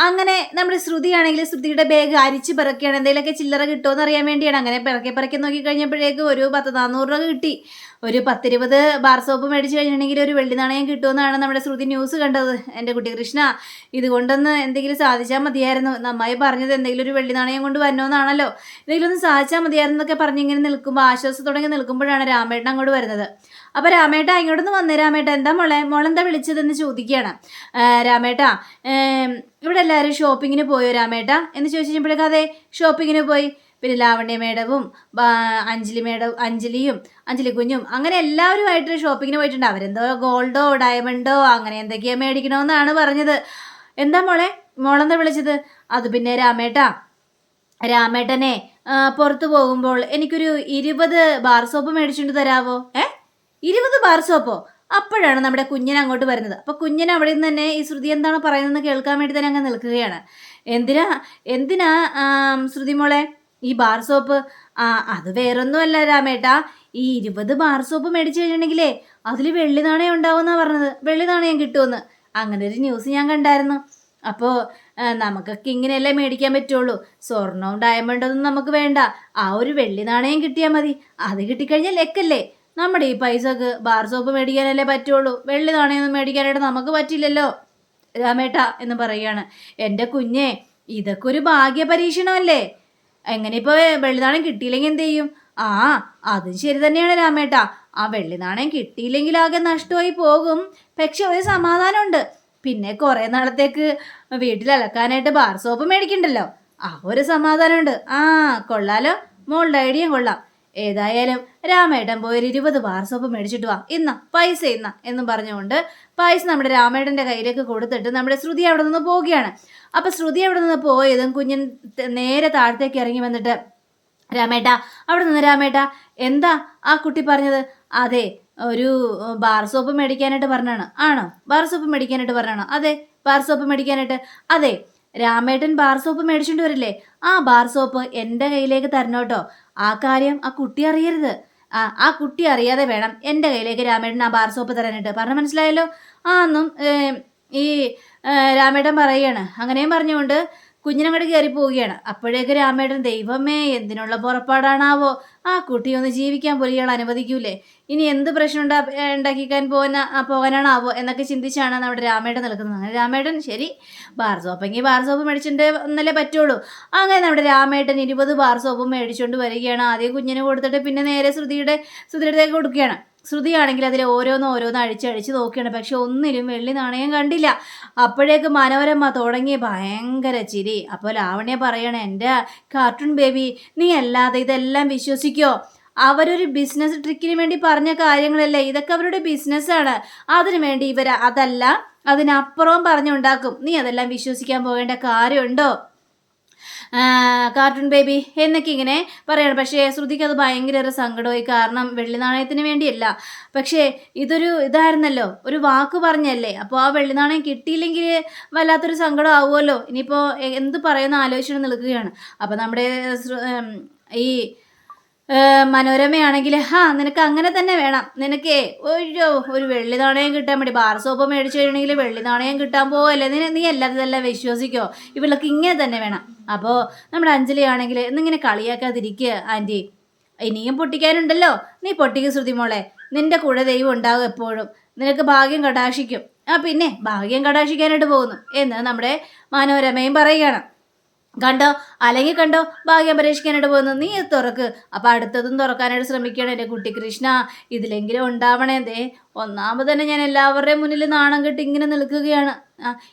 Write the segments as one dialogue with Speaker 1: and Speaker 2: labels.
Speaker 1: അങ്ങനെ നമ്മുടെ ശ്രുതിയാണെങ്കിൽ ശ്രുതിയുടെ ബാഗ് അരിച്ച് പിറക്കുകയാണ് എന്തെങ്കിലുമൊക്കെ ചില്ലറ കിട്ടുമോ അറിയാൻ വേണ്ടിയാണ്. അങ്ങനെ പിറക്കി പിറക്കി നോക്കി കഴിഞ്ഞപ്പോഴേക്കും ഒരു പത്ത് നാനൂറ് രൂപ കിട്ടി. ഒരു പത്തിരുപത് ബാർ സോപ്പ് മേടിച്ച് കഴിഞ്ഞിട്ടുണ്ടെങ്കിൽ ഒരു വെള്ളി നാണയം കിട്ടുമെന്നാണ് നമ്മുടെ ശ്രുതി ന്യൂസ് കണ്ടത്. എന്റെ കുട്ടി കൃഷ്ണ ഇതുകൊണ്ടൊന്ന് എന്തെങ്കിലും സാധിച്ചാൽ മതിയായിരുന്നു. നന്നായി പറഞ്ഞത് എന്തെങ്കിലും ഒരു വെള്ളി നാണയം കൊണ്ട് വരണമെന്നാണല്ലോ എന്തെങ്കിലും ഒന്ന് സാധിച്ചാൽ മതിയായിരുന്നു എന്നൊക്കെ പറഞ്ഞിങ്ങനെ നിൽക്കുമ്പോൾ ആശ്വാസത്തോടെ നിൽക്കുമ്പോഴാണ് രാമേട്ടൻ അങ്ങോട്ട് വരുന്നത്. അപ്പോൾ രാമേട്ട ഇങ്ങോട്ടൊന്ന് വന്നേ. രാമേട്ട എന്താ മോളെ? മോളെന്താ വിളിച്ചതെന്ന് ചോദിക്കുകയാണ്. "ആ, രാമേട്ട ഇവിടെ എല്ലാവരും ഷോപ്പിങ്ങിന് പോയോ രാമേട്ട? എന്ന് ചോദിച്ചപ്പോഴേക്കും അതെ ഷോപ്പിങ്ങിന് പോയി. പിന്നെ ലാവണ്യ മേഡവും അഞ്ജലി മേഡം അഞ്ജലിയും അഞ്ജലി കുഞ്ഞും അങ്ങനെ എല്ലാവരുമായിട്ട് ഷോപ്പിങ്ങിന് പോയിട്ടുണ്ട്. അവരെന്തോ ഗോൾഡോ ഡയമണ്ടോ അങ്ങനെ എന്തൊക്കെയാ മേടിക്കണമെന്നാണ് പറഞ്ഞത്. എന്താ മോളെ? മോളെന്താ വിളിച്ചത്? അത് പിന്നെ രാമേട്ടാ രാമേട്ടനെ പുറത്തു പോകുമ്പോൾ എനിക്കൊരു ഇരുപത് ബാർ സോപ്പ് മേടിച്ചുകൊണ്ട് തരാവോ? ഏ? ഇരുപത് ബാർ സോപ്പോ അപ്പോഴാണ് നമ്മുടെ കുഞ്ഞൻ അങ്ങോട്ട് വരുന്നത്. അപ്പോൾ കുഞ്ഞിന് അവിടെ നിന്ന് തന്നെ ഈ ശ്രുതി എന്താണ് പറയുന്നതെന്ന് കേൾക്കാൻ വേണ്ടി തന്നെ അങ്ങ് നിൽക്കുകയാണ്. എന്തിനാ എന്തിനാ ശ്രുതി മോളെ ഈ ബാർ സോപ്പ്? ആ അത് വേറൊന്നുമല്ല രാമേട്ടാ. ഈ ഇരുപത് ബാർ സോപ്പ് മേടിച്ചു കഴിഞ്ഞിട്ടുണ്ടെങ്കിലേ അതിൽ വെള്ളി നാണയം ഉണ്ടാവുമെന്നാണ് പറഞ്ഞത്. വെള്ളി നാണയം കിട്ടുമെന്ന്. അങ്ങനെ ഒരു ന്യൂസ് ഞാൻ കണ്ടായിരുന്നു. അപ്പോൾ നമുക്കൊക്കെ ഇങ്ങനെയല്ലേ മേടിക്കാൻ പറ്റുള്ളൂ. സ്വർണവും ഡയമണ്ടൊന്നും നമുക്ക് വേണ്ട. ആ ഒരു വെള്ളി നാണയം കിട്ടിയാൽ മതി. അത് കിട്ടിക്കഴിഞ്ഞാൽ ലെക്കല്ലേ. നമ്മുടെ ഈ പൈസക്ക് ബാർ സോപ്പ് മേടിക്കാനല്ലേ പറ്റുള്ളൂ. വെള്ളി നാണയൊന്നും മേടിക്കാനായിട്ട് നമുക്ക് പറ്റില്ലല്ലോ. രാമേട്ട എന്ന് പറയുകയാണ്. എന്റെ കുഞ്ഞെ ഇതൊക്കെ ഒരു ഭാഗ്യ പരീക്ഷണമല്ലേ? എങ്ങനെ ഇപ്പോൾ വെള്ളി നാണയം കിട്ടിയില്ലെങ്കിൽ എന്ത് ചെയ്യും? ആ അതും ശരി തന്നെയാണ് രാമേട്ട. ആ വെള്ളി നാണയം കിട്ടിയില്ലെങ്കിൽ ആകെ നഷ്ടമായി പോകും. പക്ഷെ ഒരു സമാധാനമുണ്ട്. പിന്നെ കുറേ നാളത്തേക്ക് വീട്ടിൽ അലക്കാനായിട്ട് ബാർ സോപ്പ് മേടിക്കണ്ടല്ലോ. ആ ഒരു സമാധാനമുണ്ട്. ആ കൊള്ളാലോ. മോളുടെ ഐഡിയ കൊള്ളാം. ഏതായാലും രാമേട്ടൻ പോയി ഇരുപത് ബാർ സോപ്പ് മേടിച്ചിട്ട് വാ. ഇന്ന പൈസ ഇന്ന എന്നും പറഞ്ഞുകൊണ്ട് പൈസ നമ്മുടെ രാമേട്ടന്റെ കയ്യിലേക്ക് കൊടുത്തിട്ട് നമ്മുടെ ശ്രുതി അവിടെ നിന്ന് പോവുകയാണ്. അപ്പം ശ്രുതി അവിടെ നിന്ന് പോയതും കുഞ്ഞൻ നേരെ താഴത്തേക്ക് ഇറങ്ങി വന്നിട്ട് രാമേട്ട അവിടെ നിന്ന് രാമേട്ട എന്താ ആ കുട്ടി പറഞ്ഞത്? അതെ ഒരു ബാർ സോപ്പ് മേടിക്കാനായിട്ട് പറഞ്ഞാണ്. ആണോ? ബാർ സോപ്പ് മേടിക്കാനായിട്ട് പറഞ്ഞാണോ? അതെ ബാർ സോപ്പ് മേടിക്കാനായിട്ട്. അതെ രാമേട്ടൻ ബാർ സോപ്പ് മേടിച്ചിട്ട് വരില്ലേ? ആ ബാർ സോപ്പ് എന്റെ കയ്യിലേക്ക് തരണം കേട്ടോ ആ കാര്യം ആ കുട്ടി അറിയരുത്. ആ ആ കുട്ടി അറിയാതെ വേണം എന്റെ കയ്യിലേക്ക് രാമേട്ടൻ ആ ബാർ സോപ്പ് തരാനായിട്ട്. പറഞ്ഞ മനസ്സിലായല്ലോ? ആ എന്നും ഈ രാമേട്ടൻ പറയുകയാണ് അങ്ങനെയും പറഞ്ഞുകൊണ്ട് കുഞ്ഞിനങ്ങോട്ട് കയറി പോവുകയാണ്. അപ്പോഴേക്ക് രാമേട്ടൻ ദൈവമേ എന്തിനുള്ള പുറപ്പാടാണാവോ? ആ കുട്ടി ഒന്ന് ജീവിക്കാൻ പോലും ഇയാൾ അനുവദിക്കൂലേ. ഇനി എന്ത് പ്രശ്നം ഉണ്ടാ ഉണ്ടാക്കിക്കാൻ പോകുന്ന പോകാനാണാവോ? എന്നൊക്കെ ചിന്തിച്ചാണ് നമ്മുടെ രാമേട്ടൻ നിൽക്കുന്നത്. അങ്ങനെ രാമേട്ടൻ ശരി ബാർ സോപ്പെങ്കിൽ ബാർ സോപ്പ് മേടിച്ചിട്ട് ഒന്നല്ലേ പറ്റുള്ളൂ. അങ്ങനെ നമ്മുടെ രാമേട്ടൻ ഇരുപത് ബാർ മേടിച്ചുകൊണ്ട് വരികയാണ്. ആദ്യം കുഞ്ഞിന് കൊടുത്തിട്ട് പിന്നെ നേരെ ശ്രുതിയുടെ ശ്രുതിയുടെ കൊടുക്കുകയാണ്. ശ്രുതിയാണെങ്കിൽ അതിൽ ഓരോന്ന് ഓരോന്ന് അഴിച്ചഴിച്ച് നോക്കിയാണ് പക്ഷെ ഒന്നിലും വെള്ളി നാണയം കണ്ടില്ല. അപ്പോഴേക്ക് മനോരമ തുടങ്ങി ഭയങ്കര ചിരി. അപ്പോൾ ലാവണ്യ പറയണേ എന്റെ കാർട്ടൂൺ ബേബി നീ അല്ലാതെ ഇതെല്ലാം വിശ്വസിക്കോ? അവരൊരു ബിസിനസ് ട്രിക്കിന് വേണ്ടി പറഞ്ഞ കാര്യങ്ങളല്ലേ? ഇതൊക്കെ അവരുടെ ബിസിനസ്സാണ് അതിനു വേണ്ടി ഇവർ അതല്ല അതിനപ്പുറവും പറഞ്ഞുണ്ടാക്കും. നീ അതെല്ലാം വിശ്വസിക്കാൻ പോകേണ്ട കാര്യമുണ്ടോ? കാർട്ടൂൺ ബേബി എന്നൊക്കെ ഇങ്ങനെ പറയണം. പക്ഷേ ശ്രുതിക്ക് അത് ഭയങ്കര സങ്കടമായി. കാരണം വെള്ളി നാണയത്തിന് വേണ്ടിയല്ല. പക്ഷേ ഇതൊരു ഇതായിരുന്നല്ലോ. ഒരു വാക്ക് പറഞ്ഞല്ലേ. അപ്പോൾ ആ വെള്ളി നാണയം കിട്ടിയില്ലെങ്കിൽ വല്ലാത്തൊരു സങ്കടം ആവുമല്ലോ. ഇനിയിപ്പോൾ എന്ത് പറയുന്ന ആലോചിച്ചു നിൽക്കുകയാണ്. അപ്പോൾ നമ്മുടെ ഈ മനോരമയാണെങ്കിൽ ഹാ നിനക്ക് അങ്ങനെ തന്നെ വേണം. നിനക്കേ ഒരു ഒരു വെള്ളി നാണയം കിട്ടാൻ വേണ്ടി ബാർ സോപ്പ് മേടിച്ചു കഴിഞ്ഞെങ്കിൽ വെള്ളി നാണയം കിട്ടാൻ പോവല്ലേ? നീ നീ എല്ലാത്തിനെല്ലാം വിശ്വസിക്കോ? ഇവൾക്ക് ഇങ്ങനെ തന്നെ വേണം. അപ്പോൾ നമ്മുടെ അഞ്ജലി ആണെങ്കിൽ എന്നിങ്ങനെ കളിയാക്കാതിരിക്കുക ആന്റി ഇനിയും പൊട്ടിക്കാനുണ്ടല്ലോ. നീ പൊട്ടിക്ക് ശ്രുതി മോളെ. നിന്റെ കൂടെ ദൈവം ഉണ്ടാകും എപ്പോഴും. നിനക്ക് ഭാഗ്യം കടാക്ഷിക്കും. ആ പിന്നെ ഭാഗ്യം കടാക്ഷിക്കാനായിട്ട് പോകുന്നു. എന്ന് നമ്മുടെ മനോരമയും പറയുകയാണ്. കണ്ടോ? അല്ലെങ്കിൽ കണ്ടോ? ഭാഗ്യം പരീക്ഷിക്കാനായിട്ട് പോകുന്നു. നീ തുറക്ക്. അപ്പം അടുത്തതും തുറക്കാനായിട്ട് ശ്രമിക്കണം എന്റെ കുട്ടി കൃഷ്ണ. ഇതിലെങ്കിലും ഉണ്ടാവണേ ദേ ഒന്നാമത് തന്നെ ഞാൻ എല്ലാവരുടെയും മുന്നിൽ നാണം കെട്ട് ഇങ്ങനെ നിൽക്കുകയാണ്.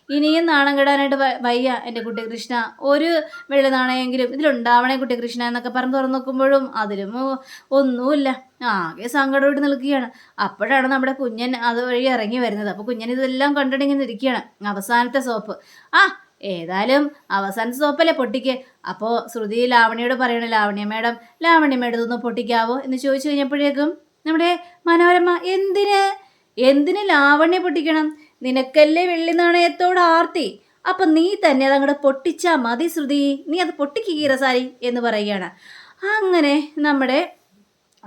Speaker 1: ഇനിയും നാണം കെടാനായിട്ട് വയ്യ എന്റെ കുട്ടി കൃഷ്ണ. ഒരു വെള്ളി നാണയെങ്കിലും ഇതിലുണ്ടാവണേ കുട്ടി കൃഷ്ണ എന്നൊക്കെ പറഞ്ഞ് തുറന്നു നോക്കുമ്പോഴും അതിലും ഒന്നുമില്ല. ആകെ സങ്കടമായിട്ട് നിൽക്കുകയാണ്. അപ്പോഴാണ് നമ്മുടെ കുഞ്ഞൻ അതുവഴി ഇറങ്ങി വരുന്നത്. അപ്പോൾ കുഞ്ഞൻ ഇതെല്ലാം കണ്ടിട്ടിങ്ങനെ ഇരിക്കുകയാണ്. അവസാനത്തെ സോപ്പ്. ആ ഏതായാലും അവസാന സോപ്പല്ലേ പൊട്ടിക്ക്? അപ്പോൾ ശ്രുതി ലാവണ്യോട് പറയണ ലാവണ്യ മേഡം ലാവണ്യ മേഡം ഇതൊന്ന് പൊട്ടിക്കാവോ? എന്ന് ചോദിച്ചു കഴിഞ്ഞപ്പോഴേക്കും നമ്മുടെ മനോരമ എന്തിന്? എന്തിന് ലാവണ്യ പൊട്ടിക്കണം? നിനക്കല്ലേ വെള്ളി നാണയത്തോട് ആർത്തി? അപ്പം നീ തന്നെ അത് അങ്ങോട്ട് പൊട്ടിച്ചാ മതി ശ്രുതി. നീ അത് പൊട്ടിക്ക് കീരസാരി എന്ന് പറയുകയാണ്. അങ്ങനെ നമ്മുടെ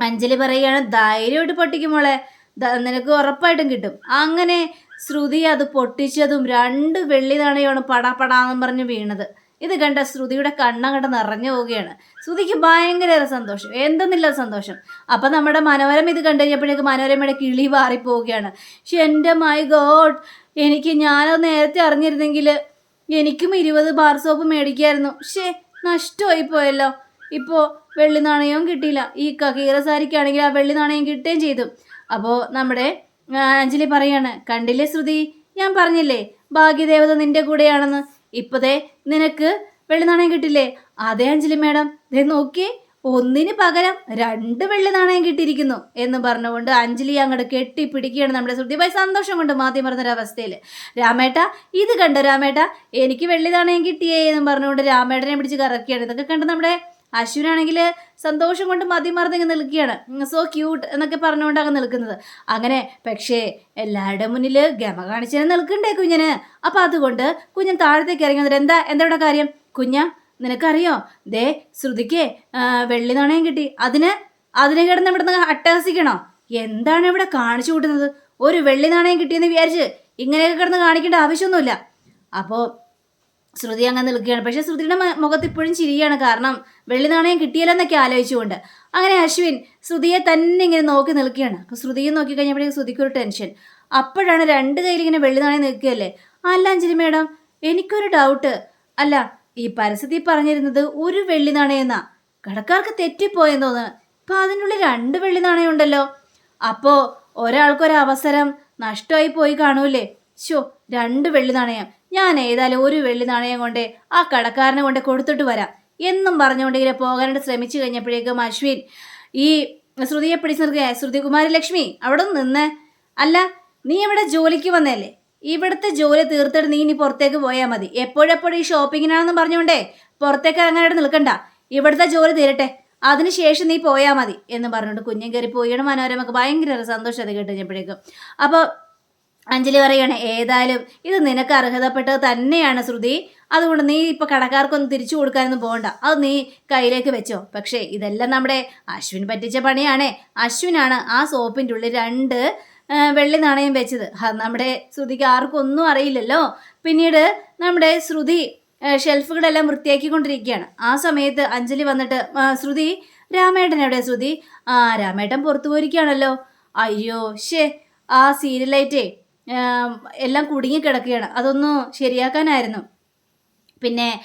Speaker 1: അഞ്ജലി പറയുകയാണ് ധൈര്യമായിട്ട് പൊട്ടിക്കും മോളെ. ദ- നിനക്ക് ഉറപ്പായിട്ടും കിട്ടും. അങ്ങനെ ശ്രുതി അത് പൊട്ടിച്ചതും രണ്ട് വെള്ളി നാണയമാണ് പടാ പടാന്നും പറഞ്ഞ് വീണത്. ഇത് കണ്ട ശ്രുതിയുടെ കണ്ണങ്ങട്ട് നിറഞ്ഞു പോവുകയാണ്. ശ്രുതിക്ക് ഭയങ്കര സന്തോഷം. എന്തെന്നില്ല സന്തോഷം. അപ്പൊ നമ്മുടെ മനോരമ ഇത് കണ്ടു കഴിഞ്ഞപ്പോഴേക്ക് മനോരമയുടെ കിളി മാറിപ്പോവുകയാണ്. പക്ഷെ എന്റെ മൈ ഗോഡ് എനിക്ക് ഞാനത് നേരത്തെ അറിഞ്ഞിരുന്നെങ്കിൽ എനിക്കും ഇരുപത് ബാർ സോപ്പ് മേടിക്കായിരുന്നു. പക്ഷേ നഷ്ടമായി പോയല്ലോ. ഇപ്പോൾ വെള്ളി നാണയവും കിട്ടിയില്ല. ഈ കകീറ സാരിക്കാണെങ്കിൽ ആ വെള്ളി നാണയം കിട്ടുകയും ചെയ്തു. അപ്പോൾ നമ്മുടെ അഞ്ജലി പറയാണ് കണ്ടില്ലേ ശ്രുതി? ഞാൻ പറഞ്ഞില്ലേ ഭാഗ്യദേവത നിന്റെ കൂടെയാണെന്ന്. ഇപ്പതേ നിനക്ക് വെള്ളി നാണയം കിട്ടില്ലേ? അതേ അഞ്ജലി മേഡം. ദേ നോക്കിയേ ഒന്നിന് പകരം രണ്ട് വെള്ളി നാണയം കിട്ടിയിരിക്കുന്നു. എന്ന് പറഞ്ഞുകൊണ്ട് അഞ്ജലി അങ്ങോട്ട് കെട്ടിപ്പിടിക്കുകയാണ് നമ്മുടെ ശ്രുതി. ഭായി സന്തോഷം കൊണ്ട് മാധ്യമം മറന്നൊരവസ്ഥയിൽ രാമേട്ട ഇത് കണ്ടോ രാമേട്ട? എനിക്ക് വെള്ളി നാണയം കിട്ടിയേ എന്ന് പറഞ്ഞുകൊണ്ട് രാമേട്ടനെ പിടിച്ച് കറക്കുകയാണ് ഇതൊക്കെ കണ്ട് നമ്മുടെ അശ്വിനാണെങ്കിൽ സന്തോഷം കൊണ്ട് മതിമറന്ന് ഇങ്ങനെ നിൽക്കുകയാണ്. സോ ക്യൂട്ട് എന്നൊക്കെ പറഞ്ഞുകൊണ്ട് അങ്ങ് നിൽക്കുന്നത്. അങ്ങനെ പക്ഷേ എല്ലാവരുടെ മുന്നിൽ ഗമ കാണിച്ചു നിൽക്കണ്ടേ കുഞ്ഞിന്? അപ്പം അതുകൊണ്ട് കുഞ്ഞൻ താഴത്തേക്ക് ഇറങ്ങി വന്നിട്ട് എന്താ എന്താ കാര്യം? കുഞ്ഞ നിനക്കറിയോ? ദേ ശ്രുതിക്കേ വെള്ളി നാണയം കിട്ടി. അതിന് അതിനെ കിടന്ന് ഇവിടെ നിന്ന് അട്ടഹസിക്കണോ? എന്താണ് ഇവിടെ കാണിച്ചു കൂട്ടുന്നത്? ഒരു വെള്ളി നാണയം കിട്ടിയെന്ന് വിചാരിച്ച് ഇങ്ങനെയൊക്കെ കിടന്ന് കാണിക്കേണ്ട ആവശ്യമൊന്നുമില്ല. അപ്പോൾ ശ്രുതി അങ്ങനെ നിൽക്കുകയാണ്. പക്ഷേ ശ്രുതിയുടെ മുഖത്ത് ഇപ്പോഴും ചിരിയാണ്. കാരണം വെള്ളി നാണയം കിട്ടിയല്ലെന്നൊക്കെ ആലോചിച്ചുകൊണ്ട്. അങ്ങനെ അശ്വിൻ ശ്രുതിയെ തന്നെ ഇങ്ങനെ നോക്കി നിൽക്കുകയാണ്. അപ്പോൾ ശ്രുതിയെ നോക്കി കഴിഞ്ഞപ്പോഴേക്കും ശ്രുതിക്കൊരു ടെൻഷൻ. അപ്പോഴാണ് രണ്ട് കയ്യിൽ ഇങ്ങനെ വെള്ളി നാണയം നിൽക്കുകയല്ലേ? അല്ല അഞ്ജലി മേഡം എനിക്കൊരു ഡൗട്ട്. അല്ല ഈ പരസ്യത്തിൽ പറഞ്ഞിരുന്നത് ഒരു വെള്ളി നാണയെന്നാ. കടക്കാർക്ക് തെറ്റിപ്പോയെന്ന് തോന്നുന്നു. ഇപ്പം അതിനുള്ളിൽ രണ്ട് വെള്ളി നാണയം ഉണ്ടല്ലോ. അപ്പോൾ ഒരാൾക്കൊരു അവസരം നഷ്ടമായി പോയി കാണൂലേ ശോ രണ്ട് വെള്ളി നാണയം. ഞാൻ ഏതായാലും ഒരു വെള്ളി നാണയം കൊണ്ട് ആ കടക്കാരനെ കൊണ്ട് കൊടുത്തിട്ട് വരാം. എന്നും പറഞ്ഞുകൊണ്ട് പോകാനായിട്ട് ശ്രമിച്ചു കഴിഞ്ഞപ്പോഴേക്കും അശ്വിൻ ഈ ശ്രുതിയെ പിടിച്ചു നിർത്തുക ശ്രുതികുമാരി ലക്ഷ്മി അവിടെ നിന്ന്. അല്ല നീ ഇവിടെ ജോലിക്ക് വന്നല്ലേ ഇവിടുത്തെ ജോലി തീർത്തിട്ട് നീ ഇനി പുറത്തേക്ക് പോയാൽ മതി. എപ്പോഴെപ്പോഴും ഈ ഷോപ്പിങ്ങിനാണെന്ന് പറഞ്ഞുകൊണ്ടേ പുറത്തേക്ക് ഇറങ്ങാനായിട്ട് നിൽക്കണ്ട. ഇവിടുത്തെ ജോലി തീരട്ടെ. അതിനുശേഷം നീ പോയാൽ മതി എന്ന് പറഞ്ഞുകൊണ്ട് കുഞ്ഞൻ കയറി പോയാണ് മനോരമക്ക് ഭയങ്കര സന്തോഷം അത് കേട്ട് കഴിഞ്ഞപ്പോഴേക്കും. അപ്പോൾ അഞ്ജലി പറയുകയാണ് ഏതായാലും ഇത് നിനക്ക് അർഹതപ്പെട്ടത് തന്നെയാണ് ശ്രുതി. അതുകൊണ്ട് നീ ഇപ്പൊ കടക്കാർക്കൊന്നും തിരിച്ചു കൊടുക്കാനൊന്നും പോകണ്ട. അത് നീ കയ്യിലേക്ക് വെച്ചോ. പക്ഷേ ഇതെല്ലാം നമ്മുടെ അശ്വിൻ പറ്റിച്ച പണിയാണേ. അശ്വിനാണ് ആ സോപ്പിന്റെ ഉള്ളിൽ രണ്ട് വെള്ളി നാണയം വെച്ചത്. നമ്മുടെ ശ്രുതിക്ക് ആർക്കൊന്നും അറിയില്ലല്ലോ. പിന്നീട് നമ്മുടെ ശ്രുതി ഷെൽഫുകളെല്ലാം വൃത്തിയാക്കിക്കൊണ്ടിരിക്കുകയാണ്. ആ സമയത്ത് അഞ്ജലി വന്നിട്ട് ശ്രുതി രാമേട്ടൻ എവിടെ ശ്രുതി? ആ രാമേട്ടൻ പുറത്തു പോയിരിക്കുകയാണല്ലോ. അയ്യോ ഷേ ആ സീരിയലായിട്ടേ എല്ലാം കുടുങ്ങിക്കിടക്കുകയാണ്. അതൊന്ന് ശരിയാക്കാനായിരുന്നു. പിന്നെ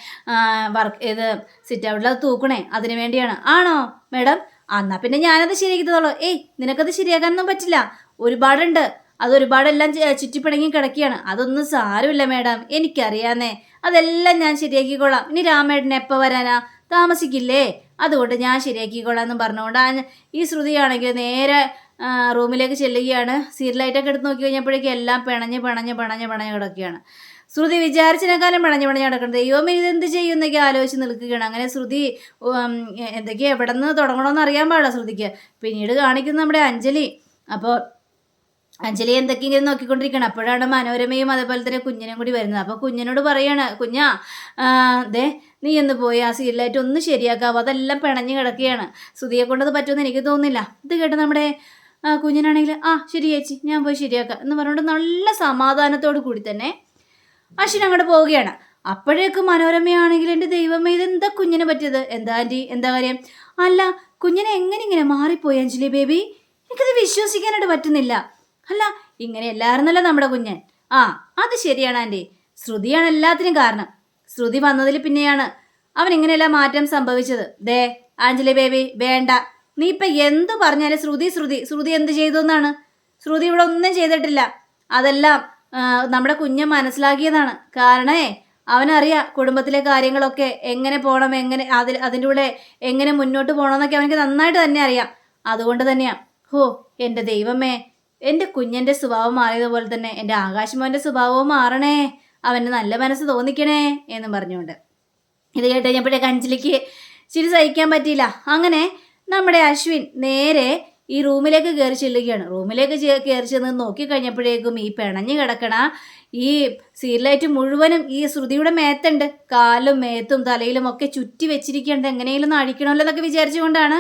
Speaker 1: വർക്ക് ഇത് സിറ്റ് ഔട്ടിൽ അത് തൂക്കണേ അതിന് വേണ്ടിയാണ്. ആണോ മേഡം? എന്നാൽ പിന്നെ ഞാനത് ശരിയാക്കി തന്നോളൂ ഏയ് നിനക്കത് ശരിയാക്കാനൊന്നും പറ്റില്ല. ഒരുപാടുണ്ട്. അത് ഒരുപാടെല്ലാം ചുറ്റിപ്പിണങ്ങി കിടക്കുകയാണ്. അതൊന്നും സാരമില്ല മേഡം. എനിക്കറിയാന്നേ. അതെല്ലാം ഞാൻ ശരിയാക്കിക്കോളാം. ഇനി രാമേട്ടൻ എപ്പോൾ വരാനാ? താമസിക്കില്ലേ? അതുകൊണ്ട് ഞാൻ ശരിയാക്കിക്കോളാം എന്ന് പറഞ്ഞുകൊണ്ട് ഈ ശ്രുതിയാണെങ്കിൽ നേരെ റൂമിലേക്ക് ചെല്ലുകയാണ്. സീരിയലായിട്ടൊക്കെ എടുത്ത് നോക്കി കഴിഞ്ഞപ്പോഴേക്കും എല്ലാം പിണഞ്ഞ് പിണഞ്ഞ് പിണഞ്ഞ് പിണഞ്ഞ് കിടക്കുകയാണ്. ശ്രുതി വിചാരിച്ചതിനേക്കാളും പിണഞ്ഞ് പിണഞ്ഞ് കിടക്കുന്നത് ദൈവം ഇത് എന്ത് ചെയ്യും എന്നൊക്കെ ആലോചിച്ച് നിൽക്കുകയാണ്. അങ്ങനെ ശ്രുതി എന്തൊക്കെയാ എവിടെ നിന്ന് തുടങ്ങണമെന്ന് അറിയാൻ പാടില്ല ശ്രുതിക്ക്. പിന്നീട് കാണിക്കുന്നത് നമ്മുടെ അഞ്ജലി. അപ്പോൾ അഞ്ജലി എന്തൊക്കെയെങ്കിലും നോക്കിക്കൊണ്ടിരിക്കണം അപ്പോഴാണ് മനോരമയും അതേപോലെ തന്നെ കുഞ്ഞിനും കൂടി വരുന്നത്. അപ്പോൾ കുഞ്ഞിനോട് പറയാണ് കുഞ്ഞാ ദേ നീ എന്ന് പോയി. ആ സീരിയലായിട്ട് ഒന്ന് ശരിയാക്കാവോ? അതെല്ലാം പിണഞ്ഞ് കിടക്കുകയാണ്. ശ്രുതിയെ കൊണ്ടത് പറ്റുമെന്ന് എനിക്ക് തോന്നുന്നില്ല. ഇത് കേട്ട് നമ്മുടെ കുഞ്ഞിനാണെങ്കിൽ ആ ശരി ചേച്ചി ഞാൻ പോയി ശരിയാക്കാം എന്ന് പറഞ്ഞുകൊണ്ട് നല്ല സമാധാനത്തോടു കൂടി തന്നെ അശ്വിൻ അങ്ങോട്ട് പോവുകയാണ്. അപ്പോഴേക്ക് മനോരമയാണെങ്കിൽ എന്റെ ദൈവമേ എന്താ കുഞ്ഞിന് പറ്റിയത്? എന്താ ആന്റി? എന്താ കാര്യം? അല്ല കുഞ്ഞിനെ എങ്ങനെ ഇങ്ങനെ മാറിപ്പോയി അഞ്ജലി ബേബി? എനിക്കത് വിശ്വസിക്കാനായിട്ട് പറ്റുന്നില്ല. അല്ല ഇങ്ങനെ എല്ലായിരുന്നല്ലോ നമ്മുടെ കുഞ്ഞൻ? ആ അത് ശരിയാണ് ആന്റി. ശ്രുതിയാണ് എല്ലാത്തിനും കാരണം. ശ്രുതി വന്നതിൽ പിന്നെയാണ് അവൻ ഇങ്ങനെയെല്ലാം മാറ്റം സംഭവിച്ചത്. ദേ ആഞ്ജലി ബേബി വേണ്ട. നീ ഇപ്പം എന്ത് പറഞ്ഞാലും ശ്രുതി ശ്രുതി. ശ്രുതി എന്ത് ചെയ്തു എന്നാണ്? ശ്രുതി ഇവിടെ ഒന്നും ചെയ്തിട്ടില്ല. അതെല്ലാം നമ്മുടെ കുഞ്ഞ് മനസ്സിലാക്കിയതാണ്. കാരണേ അവനറിയാ കുടുംബത്തിലെ കാര്യങ്ങളൊക്കെ എങ്ങനെ പോകണം എങ്ങനെ അതിൽ അതിന്റെ കൂടെ എങ്ങനെ മുന്നോട്ട് പോകണമെന്നൊക്കെ അവനക്ക് നന്നായിട്ട് തന്നെ അറിയാം. അതുകൊണ്ട് തന്നെയാ ഹോ എന്റെ ദൈവമേ എന്റെ കുഞ്ഞന്റെ സ്വഭാവം മാറിയതുപോലെ തന്നെ എന്റെ ആകാശമോന്റെ സ്വഭാവവും മാറണേ അവന് നല്ല മനസ്സ് തോന്നിക്കണേ എന്ന് പറഞ്ഞുകൊണ്ട്. ഇത് കേട്ട് കഴിഞ്ഞപ്പോഴേക്ക് അഞ്ചലിക്ക് ചിരി സഹിക്കാൻ പറ്റിയില്ല. അങ്ങനെ നമ്മുടെ അശ്വിൻ നേരെ ഈ റൂമിലേക്ക് കയറി ചെല്ലുകയാണ്. റൂമിലേക്ക് കയറി ചെന്ന് നോക്കിക്കഴിഞ്ഞപ്പോഴേക്കും ഈ പിണഞ്ഞു കിടക്കണ ഈ സീരിയലായിട്ട് മുഴുവനും ഈ ശ്രുതിയുടെ മേത്തുണ്ട്. കാലും മേത്തും തലയിലും ഒക്കെ ചുറ്റി വെച്ചിരിക്കേണ്ടത് എങ്ങനെയെങ്കിലും ഒന്ന് അഴിക്കണമല്ലോ എന്നൊക്കെ വിചാരിച്ചുകൊണ്ടാണ്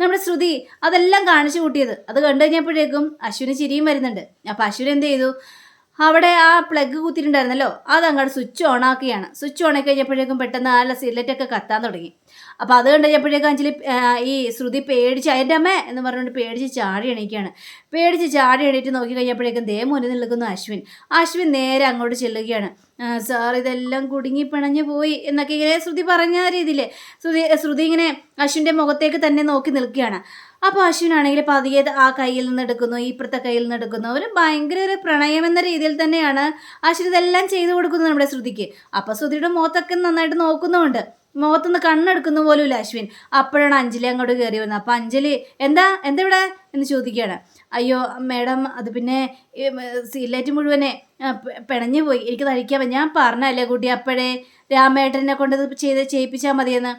Speaker 1: നമ്മുടെ ശ്രുതി അതെല്ലാം കാണിച്ചു കൂട്ടിയത്. അത് കണ്ടു കഴിഞ്ഞപ്പോഴേക്കും അശ്വിന് ചിരിയും വരുന്നുണ്ട്. അപ്പം അശ്വിൻ എന്ത് ചെയ്തു? അവിടെ ആ പ്ലഗ് കുത്തിയിട്ടുണ്ടായിരുന്നല്ലോ അത് അങ്ങോട്ട് സ്വിച്ച് ഓൺ ആക്കുകയാണ്. സ്വിച്ച് ഓൺ ആക്കി കഴിഞ്ഞപ്പോഴേക്കും പെട്ടെന്ന് ആ സിലറ്റൊക്കെ കത്താൻ തുടങ്ങി. അപ്പോൾ അത് കണ്ടു കഴിഞ്ഞപ്പോഴേക്കും അഞ്ചലി ഈ ശ്രുതി പേടിച്ച് അതിന്റെ അമ്മ എന്ന് പറഞ്ഞുകൊണ്ട് പേടിച്ച് ചാടി എണീക്കുകയാണ്. പേടിച്ച് ചാടി എണീറ്റ് നോക്കി കഴിഞ്ഞപ്പോഴേക്കും ദേ മുന്നിൽ നിൽക്കുന്നു അശ്വിൻ. അശ്വിൻ നേരെ അങ്ങോട്ട് ചെല്ലുകയാണ്. "ആ, സാർ ഇതെല്ലാം കുടുങ്ങി പിണഞ്ഞു പോയി എന്നൊക്കെ ഇങ്ങനെ ശ്രുതി പറഞ്ഞ രീതിയിൽ ശ്രുതി ശ്രുതി ഇങ്ങനെ അശ്വിന്റെ മുഖത്തേക്ക് തന്നെ നോക്കി നിൽക്കുകയാണ്. അപ്പോൾ അശ്വിനാണെങ്കിൽ പതിയെ ആ കയ്യിൽ നിന്ന് എടുക്കുന്നു ഇപ്പുറത്തെ കയ്യിൽ നിന്ന് എടുക്കുന്നു. ഒരു ഭയങ്കര ഒരു പ്രണയം എന്ന രീതിയിൽ തന്നെയാണ് അശ്വിൻ ഇതെല്ലാം ചെയ്തു കൊടുക്കുന്നത് നമ്മുടെ ശ്രുതിക്ക്. അപ്പോൾ ശ്രുതിയുടെ മുഖത്തൊക്കെ നന്നായിട്ട് നോക്കുന്നുമുണ്ട്. മുഖത്തുനിന്ന് കണ്ണെടുക്കുന്ന പോലുമില്ല അശ്വിൻ. അപ്പോഴാണ് അഞ്ജലി അങ്ങോട്ട് കയറി വന്നത്. അപ്പം അഞ്ജലി എന്താ? എന്താ ഇവിടെ? എന്ന് ചോദിക്കുകയാണ്. അയ്യോ മേഡം അത് പിന്നെ സീലൈറ്റ് മുഴുവനെ പിണഞ്ഞു പോയി. എനിക്ക് തഴിക്കാൻ ഞാൻ പറഞ്ഞല്ലേ കുട്ടി അപ്പോഴേ രാമേട്ടനെ കൊണ്ട് ഇത് ചെയ്ത് ചെയ്യിപ്പിച്ചാൽ മതിയെന്ന്?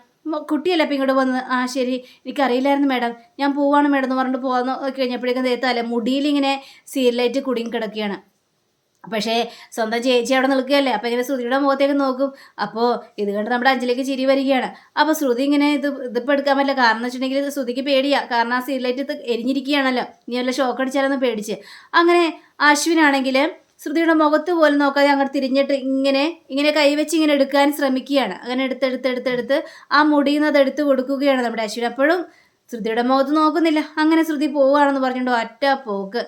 Speaker 1: കുട്ടിയല്ലേ അപ്പം ഇങ്ങോട്ട് വന്ന്? ആ ശരി. എനിക്കറിയില്ലായിരുന്നു മേഡം. ഞാൻ പോവാണ് മേഡം എന്ന് പറഞ്ഞിട്ട് പോകാന്ന് നോക്കി കഴിഞ്ഞപ്പോഴേക്കും അല്ലേ മുടിയിലിങ്ങനെ സീരിയലായിട്ട് കുടുങ്ങി കിടക്കുകയാണ്. പക്ഷേ സ്വന്തം ചേച്ചി അവിടെ നിൽക്കുകയല്ലേ? അപ്പം ഇങ്ങനെ ശ്രുതിയുടെ മുഖത്തേക്ക് നോക്കും. അപ്പോൾ ഇത് കണ്ട് നമ്മുടെ അഞ്ചലേക്ക് ചിരി വരികയാണ്. അപ്പോൾ ശ്രുതി ഇങ്ങനെ ഇത് ഇതിപ്പോൾ എടുക്കാൻ പറ്റില്ല. കാരണം എന്ന് വെച്ചിട്ടുണ്ടെങ്കിൽ ശ്രുതിക്ക് പേടിയാ. കാരണം ആ സീരിയലൈറ്റ് എരിഞ്ഞിരിക്കുകയാണല്ലോ. ഇനി വല്ല ഷോക്ക് അടിച്ചാലൊന്ന് പേടിച്ച്. അങ്ങനെ അശ്വിനാണെങ്കിൽ ശ്രുതിയുടെ മുഖത്ത് പോലും നോക്കാതെ അങ്ങോട്ട് തിരിഞ്ഞിട്ട് ഇങ്ങനെ ഇങ്ങനെ കൈവച്ച് ഇങ്ങനെ എടുക്കാൻ ശ്രമിക്കുകയാണ്. അങ്ങനെ എടുത്തെടുത്ത് എടുത്തെടുത്ത് ആ മുടിയിൽ നിന്ന് എടുത്ത് കൊടുക്കുകയാണ് നമ്മുടെ അശ്വിൻ. അപ്പോഴും ശ്രുതിയുടെ മുഖത്ത് നോക്കുന്നില്ല. അങ്ങനെ ശ്രുതി പോവുകയാണെന്ന് പറഞ്ഞുകൊണ്ട് ഒറ്റ പോക്ക്.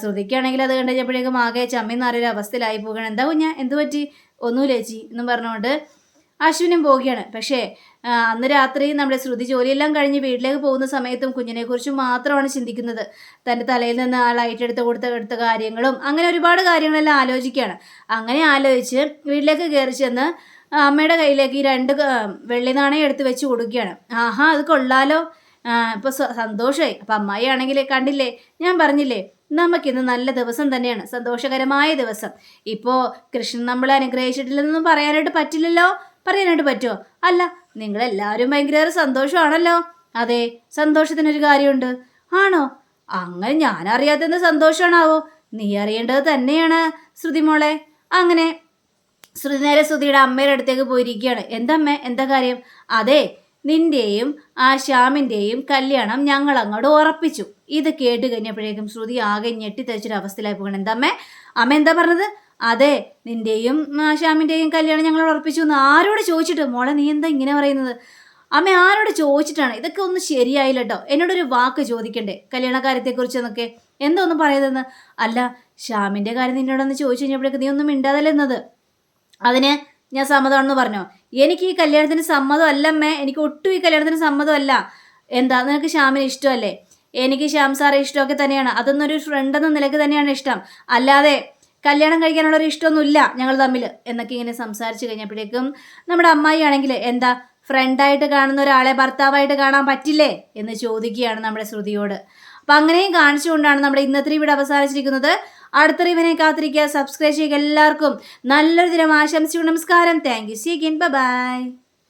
Speaker 1: ശ്രുതിക്കാണെങ്കിൽ അത് കണ്ടു കഴിഞ്ഞപ്പോഴേക്കും ആകെ ചമ്മിന്നറിയൊരു അവസ്ഥയിലായി പോവുകയാണ്. എന്താ കുഞ്ഞ? എന്ത് പറ്റി? ഒന്നുമില്ല ചേച്ചി എന്നും പറഞ്ഞുകൊണ്ട് അശ്വിനും പോവുകയാണ്. പക്ഷേ അന്ന് രാത്രി നമ്മുടെ ശ്രുതി ജോലിയെല്ലാം കഴിഞ്ഞ് വീട്ടിലേക്ക് പോകുന്ന സമയത്തും കുഞ്ഞിനെക്കുറിച്ച് മാത്രമാണ് ചിന്തിക്കുന്നത്. തന്റെ തലയിൽ നിന്ന് ആ ലൈറ്റ് എടുത്ത് കൊടുത്ത എടുത്ത കാര്യങ്ങളും അങ്ങനെ ഒരുപാട് കാര്യങ്ങളെല്ലാം ആലോചിക്കുകയാണ്. അങ്ങനെ ആലോചിച്ച് വീട്ടിലേക്ക് കയറി ചെന്ന് അമ്മയുടെ കയ്യിലേക്ക് ഈ രണ്ട് വെള്ളി നാണയം എടുത്ത് വെച്ച് കൊടുക്കുകയാണ്. ആഹാ അത് കൊള്ളാലോ. ഇപ്പോൾ സന്തോഷമായി അപ്പം അമ്മായി ആണെങ്കിൽ കണ്ടില്ലേ ഞാൻ പറഞ്ഞില്ലേ നമുക്കിന്ന് നല്ല ദിവസം തന്നെയാണ്. സന്തോഷകരമായ ദിവസം. ഇപ്പോൾ കൃഷ്ണൻ നമ്മളെ അനുഗ്രഹിച്ചിട്ടില്ലെന്നൊന്നും പറയാനായിട്ട് പറ്റില്ലല്ലോ. പറയാനായിട്ട് പറ്റുമോ അല്ല നിങ്ങളെല്ലാവരും ഭയങ്കര സന്തോഷമാണല്ലോ. അതെ സന്തോഷത്തിനൊരു കാര്യമുണ്ട്. ആണോ? അങ്ങനെ ഞാൻ അറിയാത്തത് സന്തോഷമാണാവോ? നീ അറിയേണ്ടത് തന്നെയാണ് ശ്രുതി മോളെ. അങ്ങനെ ശ്രുതി നേരെ ശ്രുതിയുടെ അമ്മയുടെ അടുത്തേക്ക് പോയിരിക്കുകയാണ്. എന്തമ്മേ എന്താ കാര്യം? അതെ നിന്റെയും ആ ശ്യാമിന്റെയും കല്യാണം ഞങ്ങൾ അങ്ങോട്ട് ഉറപ്പിച്ചു. ഇത് കേട്ട് കഴിഞ്ഞപ്പോഴേക്കും ശ്രുതി ആകെ ഞെട്ടിത്തരിച്ചൊരു അവസ്ഥയിലായി പോകണം എന്താ അമ്മേ? അമ്മ എന്താ പറഞ്ഞത്? അതെ നിന്റെയും ശ്യാമിന്റെയും കല്യാണം ഞങ്ങൾ ഉറപ്പിച്ചു എന്ന് ആരോട് ചോദിച്ചിട്ട്? മോളെ നീ എന്താ ഇങ്ങനെ പറയുന്നത്? അമ്മ ആരോട് ചോദിച്ചിട്ടാണ്? ഇതൊക്കെ ഒന്ന് ശരിയായില്ല കേട്ടോ എന്നോടൊരു വാക്ക് ചോദിക്കണ്ടേ? കല്യാണക്കാര്യത്തെക്കുറിച്ച് എന്നൊക്കെ എന്താ ഒന്നും അല്ല ശ്യാമിന്റെ കാര്യം നിന്നോടൊന്ന് ചോദിച്ചു കഴിഞ്ഞപ്പോഴേക്ക് നീ ഒന്നും മിണ്ടാതല്ലേ എന്നത് അതിന് ഞാൻ സമ്മതമാണെന്ന് പറഞ്ഞോ? എനിക്ക് ഈ കല്യാണത്തിന് സമ്മതമല്ല അമ്മേ. എനിക്ക് ഒട്ടും ഈ കല്യാണത്തിന് സമ്മതമല്ല. എന്താ നിനക്ക് ശ്യാമിന് ഇഷ്ടമല്ലേ? എനിക്ക് ശ്യാം സാറെ ഇഷ്ടമൊക്കെ തന്നെയാണ്. അതൊന്നും ഒരു ഫ്രണ്ട് എന്ന നിലയ്ക്ക് തന്നെയാണ് ഇഷ്ടം. അല്ലാതെ കല്യാണം കഴിക്കാനുള്ള ഒരു ഇഷ്ടമൊന്നുമില്ല ഞങ്ങൾ തമ്മിൽ എന്നൊക്കെ ഇങ്ങനെ സംസാരിച്ചു കഴിഞ്ഞപ്പോഴേക്കും നമ്മുടെ അമ്മായി ആണെങ്കിൽ എന്താ ഫ്രണ്ടായിട്ട് കാണുന്ന ഒരാളെ ഭർത്താവായിട്ട് കാണാൻ പറ്റില്ലേ എന്ന് ചോദിക്കുകയാണ് നമ്മുടെ ശ്രുതിയോട്. അപ്പം അങ്ങനെയും കാണിച്ചുകൊണ്ടാണ് നമ്മുടെ ഇന്നത്തെ ഇവിടെ അവസാനിച്ചിരിക്കുന്നത്. അടുത്ത റിവിനെ കാത്തിരിക്കുക. സബ്സ്ക്രൈബ് ചെയ്യുക എല്ലാവർക്കും. നല്ലൊരു ദിനം ആശംസിച്ചു നമസ്കാരം. Thank you see again bye